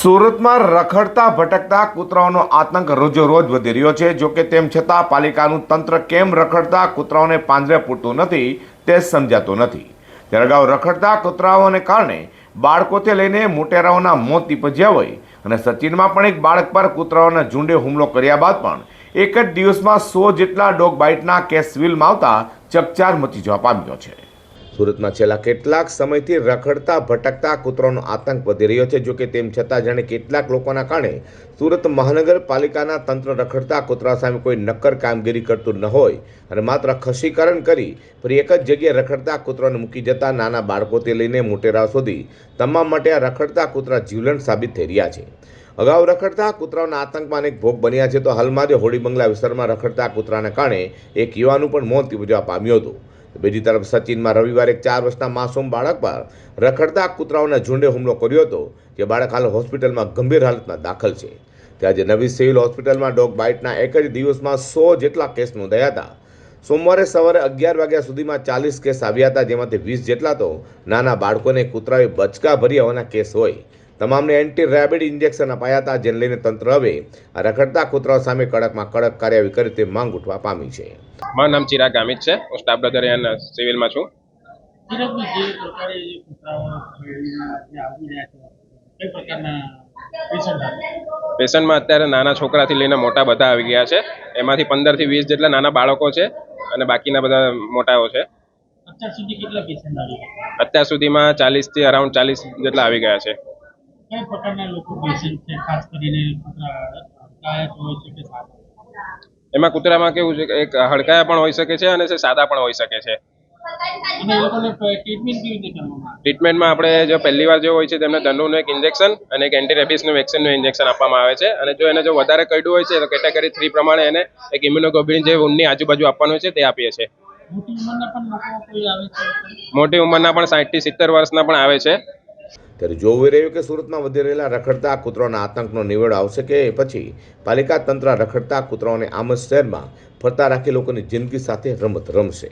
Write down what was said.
સુરતમાં રખડતા ભટકતા કૂતરાઓનો આતંક રોજો રોજ વધી રહ્યો છે. જો કે તેમ છતાં પાલિકાનું તંત્ર કેમ રખડતા કૂતરાઓને પાંજરે પૂરતું નથી તે સમજાતું નથી. ત્યારે અગાઉ રખડતા કૂતરાઓને કારણે બાળકોથી લઈને મોટેરાઓના મોત નીપજ્યા હોય અને સચિનમાં પણ એક બાળક પર કૂતરાઓના ઝુંડે હુમલો કર્યા બાદ પણ એક જ દિવસમાં સો જેટલા ડોગ બાઇટના કેસ સિવિલમાં આવતા ચકચાર મચી જવા પામ્યો છે. સુરતમાં છેલ્લા કેટલાક સમયથી રખડતા, ભટકતા કૂતરાનો આતંક વધી રહ્યો છે. જો કે તેમ છતાં જાણે કેટલાક લોકોના કારણે સુરત મહાનગરપાલિકાના તંત્ર રખડતા કૂતરા સામે કોઈ નક્કર કામગીરી કરતું ન હોય અને માત્ર ખસીકરણ કરી ફરી એક જ જગ્યાએ રખડતા કૂતરાને મૂકી જતા નાના બાળકોથી લઈને મોટેરાઓ સુધી તમામ માટે આ રખડતા કૂતરા જીવલંટ સાબિત થઈ રહ્યા છે. અગાઉ રખડતા કૂતરાઓના આતંકમાં અનેક ભોગ બન્યા છે. તો હાલમાં જ હોળી બંગલા વિસ્તારમાં રખડતા કૂતરાને કારણે એક યુવાનું પણ મોત નિપજવા પામ્યું હતું. બીજી તરફ સચિનમાં રવિવારે ચાર વર્ષના માસૂમ બાળક પર રખડતા કૂતરાઓના ઝુંડે હુમલો કર્યો હતો, જે બાળક હાલ હોસ્પિટલમાં ગંભીર હાલતમાં દાખલ છે. ત્યાં આજે નવી સિવિલ હોસ્પિટલમાં ડોગ બાઇટના એક જ દિવસમાં સો જેટલા કેસ નોંધાયા હતા. સોમવારે સવારે અગિયાર વાગ્યા સુધીમાં ચાલીસ કેસ આવ્યા હતા, જેમાંથી વીસ જેટલા તો નાના બાળકોને કૂતરાએ બચકા ભરી હોવાના કેસ હોય. તમામને એન્ટી રેબિડ ઇન્જેક્શન અપાયા હતા જેને લઈને તંત્ર હવે આ રખડતા કૂતરાઓ સામે કડકમાં કડક કાર્યવાહી કરી તે માંગ ઉઠવા પામી છે. મારું નામ ચિરાગ ગામિત છે. હું સ્ટાફ બ્રધર અહીંયા સિવિલમાં છું. પેશન્ટમાં અત્યારે નાના છોકરાથી લઈને મોટા બધા આવી ગયા છે. એમાંથી પંદરથી વીસ જેટલા નાના બાળકો છે અને બાકીના બધા મોટાઓ છે. અત્યાર સુધી કેટલા પેશન્ટ આવી અત્યાર સુધીમાં ચાલીસથી અરાઉન્ડ ચાલીસ જેટલા આવી ગયા છે. કઈ પ્રકારના લોકો પેશન્ટ છે ખાસ કરીને કૂતરા હોય છે કે એમાં કૂતરામાં કેવું છે કે એક હડકાયા પણ હોઈ શકે છે અને સાદા પણ હોઈ શકે છે. ટ્રીટમેન્ટમાં આપણે જો પહેલી વાર જો હોય છે તેમને ધનુનું એક ઇન્જેક્શન અને એક એન્ટી રેબિસનું વેક્સિનનું ઇન્જેક્શન આપવામાં આવે છે. અને જો એને જો વધારે કરડ્યું હોય છે તો કેટેગરી થ્રી પ્રમાણે એને એક ઇમ્યુનોગ્લોબ્યુલિન જે ઊનની આજુબાજુ આપવાનું હોય છે તે આપીએ છીએ. મોટી ઉંમરના પણ સાઠથી છે? મોટી ઉંમરના પણ સાઠથી સિત્તેર વર્ષના પણ આવે છે. ત્યારે જોવું રહ્યું કે સુરતમાં વધી રહેલા રખડતા કૂતરાના આતંકનો નિવેડો આવશે કે પછી પાલિકા તંત્ર રખડતા કૂતરાઓને આમ જ શહેરમાં ફરતા રાખી લોકોની જિંદગી સાથે રમત રમશે.